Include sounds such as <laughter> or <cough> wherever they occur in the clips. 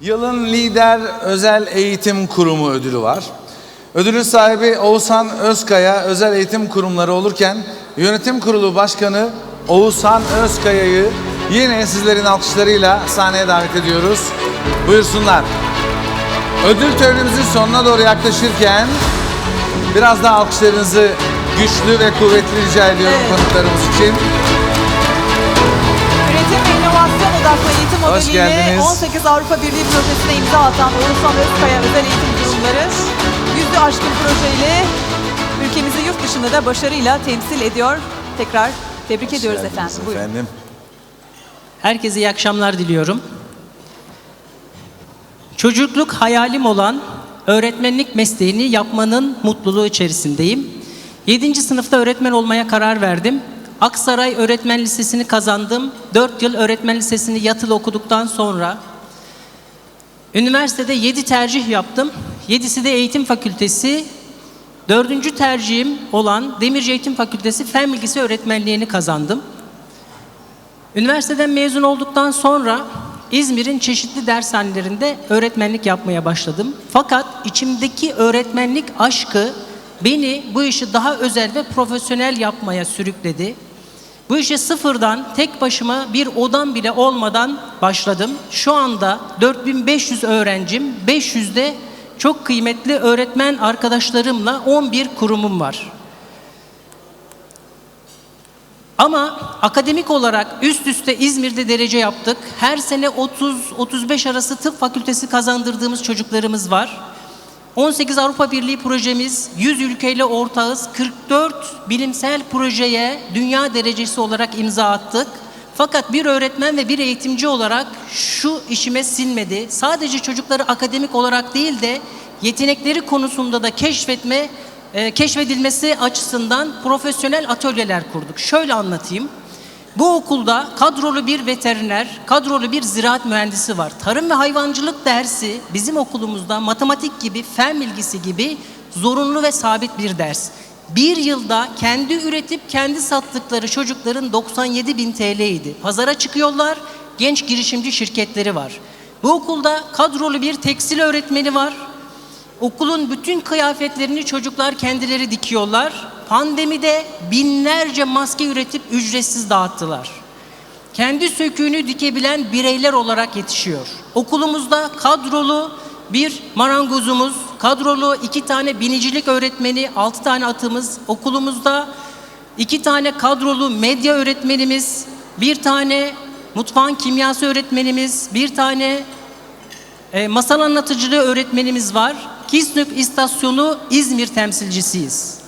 Yılın Lider Özel Eğitim Kurumu ödülü var. Ödülün sahibi Oğuzhan Özkaya Özel Eğitim Kurumları olurken Yönetim Kurulu Başkanı Oğuzhan Özkaya'yı yine sizlerin alkışlarıyla sahneye davet ediyoruz. Buyursunlar. Ödül törenimizin sonuna doğru yaklaşırken biraz daha alkışlarınızı güçlü ve kuvvetli rica ediyorum Evet. konuklarımız için. Eğitim Hoş modeliyle geldiniz. 18 Avrupa Birliği projesine imza atan Oğuzhan Özkaya Özel Eğitim Kurumları yüzü aşkın projeyle ülkemizi yurt dışında da başarıyla temsil ediyor. Tekrar tebrik ediyoruz Geldiniz efendim. Buyurun. efendim. Herkese iyi akşamlar diliyorum. Çocukluk hayalim olan öğretmenlik mesleğini yapmanın mutluluğu içerisindeyim. 7. sınıfta öğretmen olmaya karar verdim. Aksaray Öğretmen Lisesi'ni kazandım. 4 yıl öğretmen lisesini yatılı okuduktan sonra üniversitede 7 tercih yaptım. 7'si de eğitim fakültesi. Dördüncü tercihim olan Demirci Eğitim Fakültesi Fen Bilgisi Öğretmenliğini kazandım. Üniversiteden mezun olduktan sonra İzmir'in çeşitli dershanelerinde öğretmenlik yapmaya başladım. Fakat içimdeki öğretmenlik aşkı beni bu işi daha özel ve profesyonel yapmaya sürükledi. Bu işe sıfırdan tek başıma bir odam bile olmadan başladım. Şu anda 4500 öğrencim, 500'de çok kıymetli öğretmen arkadaşlarımla 11 kurumum var. Ama akademik olarak üst üste İzmir'de derece yaptık. Her sene 30-35 arası tıp fakültesi kazandırdığımız çocuklarımız var. 18 Avrupa Birliği projemiz 100 ülkeyle ortağız. 44 bilimsel projeye dünya derecesi olarak imza attık. Fakat bir öğretmen ve bir eğitimci olarak şu işime sinmedi. Sadece çocukları akademik olarak değil de yetenekleri konusunda da keşfetme e, keşfedilmesi açısından profesyonel atölyeler kurduk. Şöyle anlatayım. Bu okulda kadrolu bir veteriner, kadrolu bir ziraat mühendisi var. Tarım ve hayvancılık dersi bizim okulumuzda matematik gibi, fen bilgisi gibi zorunlu ve sabit bir ders. Bir yılda kendi üretip kendi sattıkları çocukların 97 bin TL idi. Pazara çıkıyorlar, genç girişimci şirketleri var. Bu okulda kadrolu bir tekstil öğretmeni var. Okulun bütün kıyafetlerini çocuklar kendileri dikiyorlar. Pandemide binlerce maske üretip ücretsiz dağıttılar. Kendi söküğünü dikebilen bireyler olarak yetişiyor. Okulumuzda kadrolu bir marangozumuz, kadrolu iki tane binicilik öğretmeni, altı tane atımız, okulumuzda iki tane kadrolu medya öğretmenimiz, bir tane mutfağın kimyası öğretmenimiz, bir tane e, masal anlatıcılığı öğretmenimiz var. Kisnük İstasyonu İzmir temsilcisiyiz.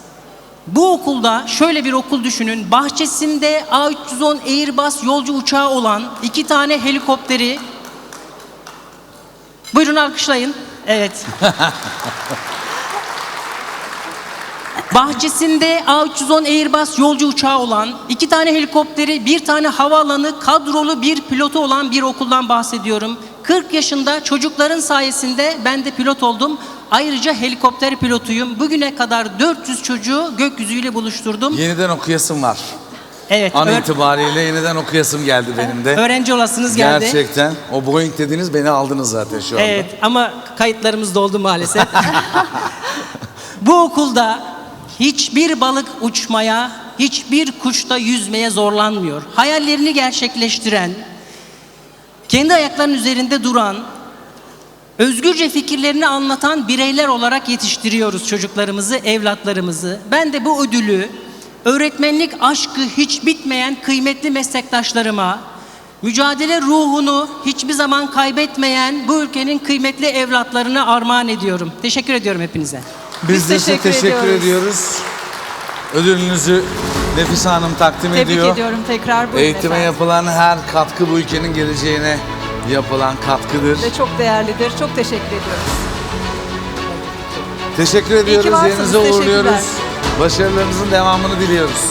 Bu okulda şöyle bir okul düşünün. Bahçesinde A310 Airbus yolcu uçağı olan iki tane helikopteri. Buyurun alkışlayın. Evet. <laughs> Bahçesinde A310 Airbus yolcu uçağı olan, iki tane helikopteri, bir tane havaalanı, kadrolu bir pilotu olan bir okuldan bahsediyorum. 40 yaşında çocukların sayesinde ben de pilot oldum. Ayrıca helikopter pilotuyum. Bugüne kadar 400 çocuğu gökyüzüyle buluşturdum. Yeniden okuyasım var. Evet, An itibariyle yeniden okuyasım geldi benim de. öğrenci olasınız geldi. Gerçekten. O Boeing dediğiniz beni aldınız zaten şu anda. Evet ama kayıtlarımız doldu maalesef. <laughs> <laughs> Bu okulda hiçbir balık uçmaya, hiçbir kuş da yüzmeye zorlanmıyor. Hayallerini gerçekleştiren, kendi ayaklarının üzerinde duran, özgürce fikirlerini anlatan bireyler olarak yetiştiriyoruz çocuklarımızı, evlatlarımızı. Ben de bu ödülü öğretmenlik aşkı hiç bitmeyen kıymetli meslektaşlarıma, mücadele ruhunu hiçbir zaman kaybetmeyen bu ülkenin kıymetli evlatlarına armağan ediyorum. Teşekkür ediyorum hepinize. Biz, Biz de teşekkür teşekkür ediyoruz. ediyoruz. Ödülünüzü Nefise Hanım takdim Tebrik ediyor. ediyorum tekrar. Eğitime efendim. yapılan her katkı bu ülkenin geleceğine yapılan katkıdır. Ve çok değerlidir. Çok teşekkür ediyoruz. Teşekkür ediyoruz. varsınız, Yerinize teşekkürler. uğurluyoruz. Başarılarınızın devamını diliyoruz.